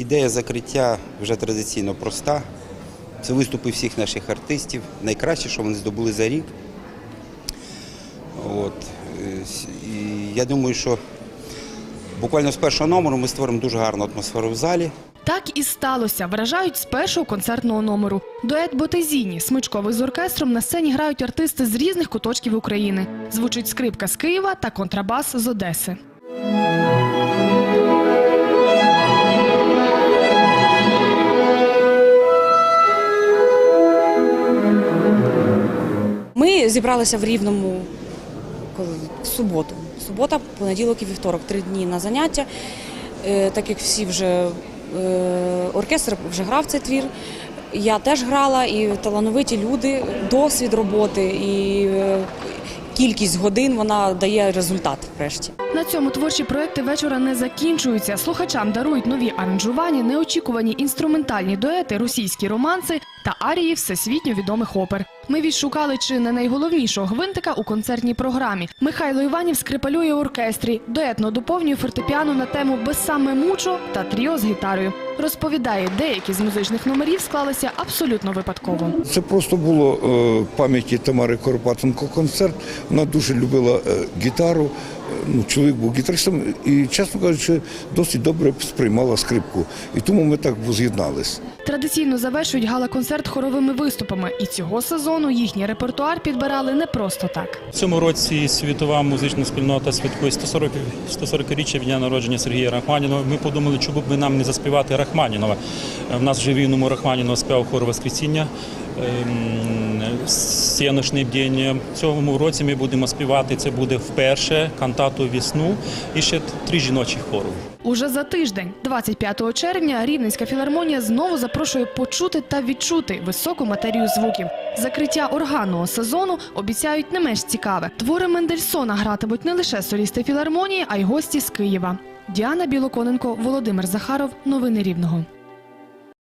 Ідея закриття вже традиційно проста. Це виступи всіх наших артистів. Найкраще, що вони здобули за рік. От. І я думаю, що буквально з першого номеру ми створимо дуже гарну атмосферу в залі. Так і сталося. Вражають з першого концертного номеру. Дует Ботезіні, смичковий з оркестром на сцені грають артисти з різних куточків України. Звучить скрипка з Києва та контрабас з Одеси. Зібралися в Рівному в суботу. Субота, понеділок і вівторок, три дні на заняття. Е, Так як всі вже е, оркестр вже грав цей твір. Я теж грала, і талановиті люди, досвід роботи і е, кількість годин вона дає результат врешті. На цьому творчі проекти вечора не закінчуються. Слухачам дарують нові аранжування, неочікувані інструментальні дуети, російські романси та арії всесвітньо відомих опер. Ми відшукали чи не найголовнішого гвинтика у концертній програмі. Михайло Іванів скрипалює оркестрі, дуетно доповнює фортепіано на тему «Без саме мучо» та тріо з гітарою. Розповідає, деякі з музичних номерів склалися абсолютно випадково. Це просто було е, пам'яті Тамари Корпатенко. концерт. Вона дуже любила е, гітару. Ну, чоловік був гітаристом і, чесно кажучи, досить добре сприймала скрипку. І тому ми так з'єднались. Tрадиційно завершують гала-концерт хоровими виступами, і цього сезону їхній репертуар підбирали не просто так. В цьому році світова музична спільнота святкує 140 140-річчя дня народження Сергія Рахманінова. Ми подумали, чому б би нам не заспівати Рахманінова. В нас вже вільному Рахманінова співав хор Воскресіння. ем, день. В цьому році ми будемо співати. Це буде вперше кантату весну і ще три жіночі хори. Уже за тиждень, 25 червня, Рівненська філармонія знову запрошує почути та відчути високу матерію звуків. Закриття органного сезону обіцяють не менш цікаве. Твори Мендельсона гратимуть не лише солісти філармонії, а й гості з Києва. Діана Білоконенко, Володимир Захаров. Новини Рівного.